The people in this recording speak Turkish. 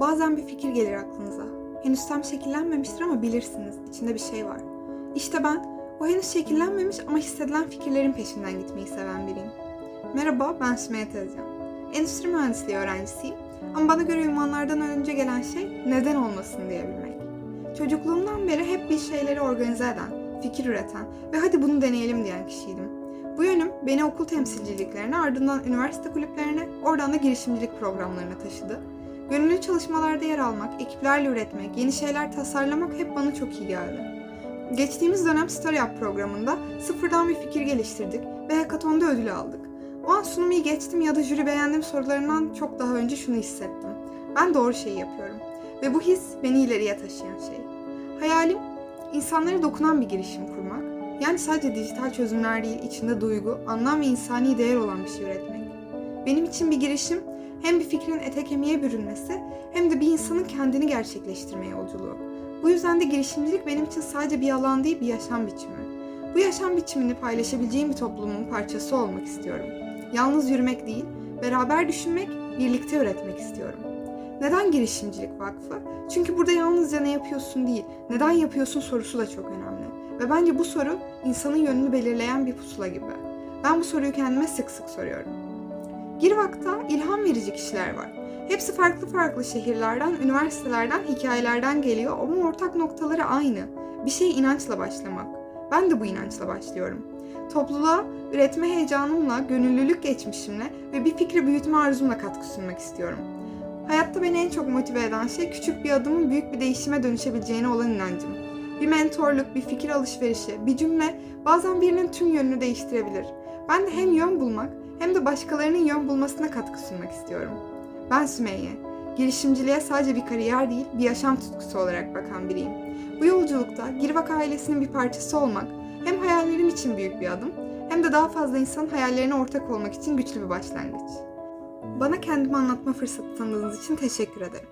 Bazen bir fikir gelir aklınıza. Henüz tam şekillenmemiştir ama bilirsiniz, içinde bir şey var. İşte ben, o henüz şekillenmemiş ama hissedilen fikirlerin peşinden gitmeyi seven biriyim. Merhaba, ben Sümeyye Tezcan. Endüstri mühendisliği öğrencisiyim ama bana göre ünvanlardan önce gelen şey neden olmasın diyebilmek. Çocukluğumdan beri hep bir şeyleri organize eden, fikir üreten ve hadi bunu deneyelim diyen kişiydim. Bu yönüm beni okul temsilciliklerine, ardından üniversite kulüplerine, oradan da girişimcilik programlarına taşıdı. Gönüllü çalışmalarda yer almak, ekiplerle üretmek, yeni şeyler tasarlamak hep bana çok iyi geldi. Geçtiğimiz dönem Story Up programında sıfırdan bir fikir geliştirdik ve hackathonda ödül aldık. O an sunumu iyi geçtim ya da jüri beğendim sorularından çok daha önce şunu hissettim. Ben doğru şeyi yapıyorum. Ve bu his beni ileriye taşıyan şey. Hayalim insanlara dokunan bir girişim kurmak. Yani sadece dijital çözümler değil, içinde duygu, anlam ve insani değer olan bir şey üretmek. Benim için bir girişim hem bir fikrin ete kemiğe bürünmesi hem de bir insanın kendini gerçekleştirme yolculuğu. Bu yüzden de girişimcilik benim için sadece bir alan değil, bir yaşam biçimi. Bu yaşam biçimini paylaşabileceğim bir toplumun parçası olmak istiyorum. Yalnız yürümek değil, beraber düşünmek, birlikte üretmek istiyorum. Neden girişimcilik vakfı? Çünkü burada yalnızca ne yapıyorsun değil, neden yapıyorsun sorusu da çok önemli. Ve bence bu soru insanın yönünü belirleyen bir pusula gibi. Ben bu soruyu kendime sık sık soruyorum. Girvak'ta ilham verici kişiler var. Hepsi farklı farklı şehirlerden, üniversitelerden, hikayelerden geliyor ama ortak noktaları aynı. Bir şeye inançla başlamak. Ben de bu inançla başlıyorum. Topluluğa üretme heyecanımla, gönüllülük geçmişimle ve bir fikri büyütme arzumla katkı sunmak istiyorum. Hayatta beni en çok motive eden şey küçük bir adımın büyük bir değişime dönüşebileceğine olan inancım. Bir mentorluk, bir fikir alışverişi, bir cümle bazen birinin tüm yönünü değiştirebilir. Ben de hem yön bulmak hem de başkalarının yön bulmasına katkı sunmak istiyorum. Ben Sümeyye. Girişimciliğe sadece bir kariyer değil, bir yaşam tutkusu olarak bakan biriyim. Bu yolculukta Girvak ailesinin bir parçası olmak hem hayallerim için büyük bir adım hem de daha fazla insanın hayallerine ortak olmak için güçlü bir başlangıç. Bana kendimi anlatma fırsatı tanıdığınız için teşekkür ederim.